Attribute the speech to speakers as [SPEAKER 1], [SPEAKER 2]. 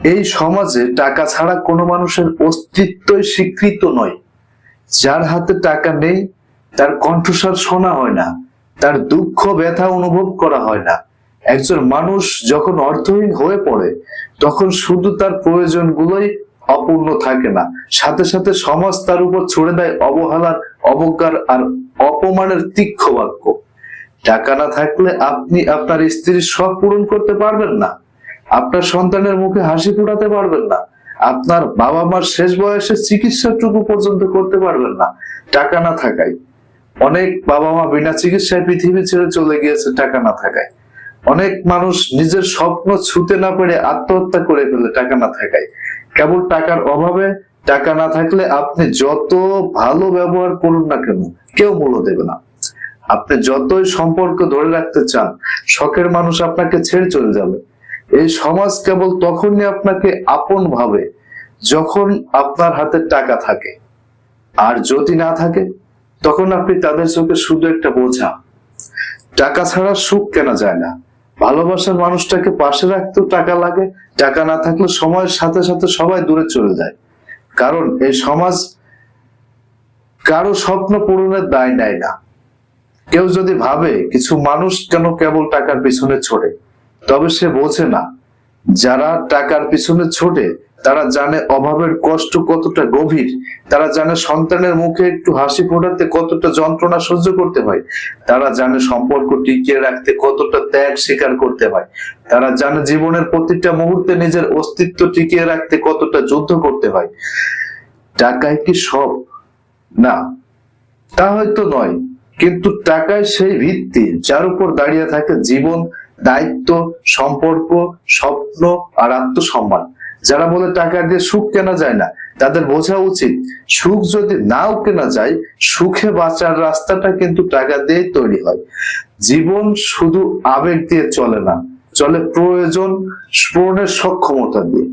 [SPEAKER 1] এই সমাজে টাকা ছাড়া কোনো মানুষের অস্তিত্বই স্বীকৃত নয়। যার হাতে টাকা নেই, তার কণ্ঠস্বর শোনা হয় না, তার দুঃখ, ব্যথা অনুভব করা হয় না। একজন মানুষ যখন অর্থহীন হয়ে পড়ে, তখন শুধু তার প্রয়োজনগুলোই অপূর্ণ থাকে না। সাথে সাথে সমাজ তার উপর ছড়ে দেয় অবহেলার অবজ্ঞার আর অপমানের তীক্ষ্ণ বাক্য। টাকা না থাকলে আপনি আপনার স্ত্রীর শখ পূরণ করতে পারবেন না। আপনার সন্তানের মুখে হাসি ফোটাতে পারবেন না। আপনার বাবা মার শেষ বয়সে চিকিৎসাটুকু পর্যন্ত করতে পারবেন না। টাকা না থাকায়। অনেক বাবা মা বিনা চিকিৎসায় পৃথিবী ছেড়ে চলে গিয়েছে টাকা না থাকায়। অনেক মানুষ নিজের স্বপ্ন ছুতে না পেরে আত্মহত্যা করে ফেলে টাকা না থাকায়। কেবল টাকার অভাবে টাকা না থাকলে আপনি যত ভালো ব্যবহার করুন না কেন, কেউ মূল্য দেবে না। আপনি যতই সম্পর্ক ধরে রাখতে চান, শখের মানুষ আপনাকে ছেড়ে চলে যাবে। এই সমাজ কেবল তখনই আপনাকে আপন ভাবে যখন আপনার হাতে টাকা থাকে। আর যদি না থাকে, তখন আপনি তাদের চোখে শুধু একটা বোঝা। টাকা ছাড়া সুখ কেনা যায় না? ভালোবাসার মানুষটাকে পাশে রাখতেও টাকা লাগে, টাকা না থাকলে সময়ের সাথে সাথে সবাই দূরে চলে যায়। কারণ এই সমাজ কারও স্বপ্ন পূরণের দায় নেয় না। কেউ যদি ভাবে, কিছু মানুষ কেন কেবল টাকার পিছনে ছোটে তবে সে বোঝে না। যারা টাকার পিছনে ছোটে, তারা জানে অভাবের কষ্ট কতটা গভীর। তারা জানে সন্তানের মুখে একটু হাসি ফোটাতে কতটা যন্ত্রণা সহ্য করতে হয়। তারা জানে সম্পর্ক টিকিয়ে রাখতে কতটা ত্যাগ স্বীকার করতে হয়। তারা জানে জীবনের প্রতিটা মুহূর্তে নিজের অস্তিত্ব টিকিয়ে রাখতে কতটা যুদ্ধ করতে হয়। টাকায় কি সব? না, তা হয়তো নয়। কিন্তু টাকায় সেই ভিত্তি যার উপর দাঁড়িয়ে থাকে জীবন, দায়িত্ব, সম্পর্ক, স্বপ্ন আর আত্মসম্মান। যারা বলে টাকা দিয়ে সুখ কেনা যায় না, তাদের বোঝা উচিত সুখ যদি নাও কেনা যায়, সুখে বাঁচার রাস্তাটা কিন্তু টাকা দিয়ে তৈরি হয়। জীবন শুধু আবেগ দিয়ে চলে না, চলে প্রয়োজন পূরণের সক্ষমতা দিয়ে।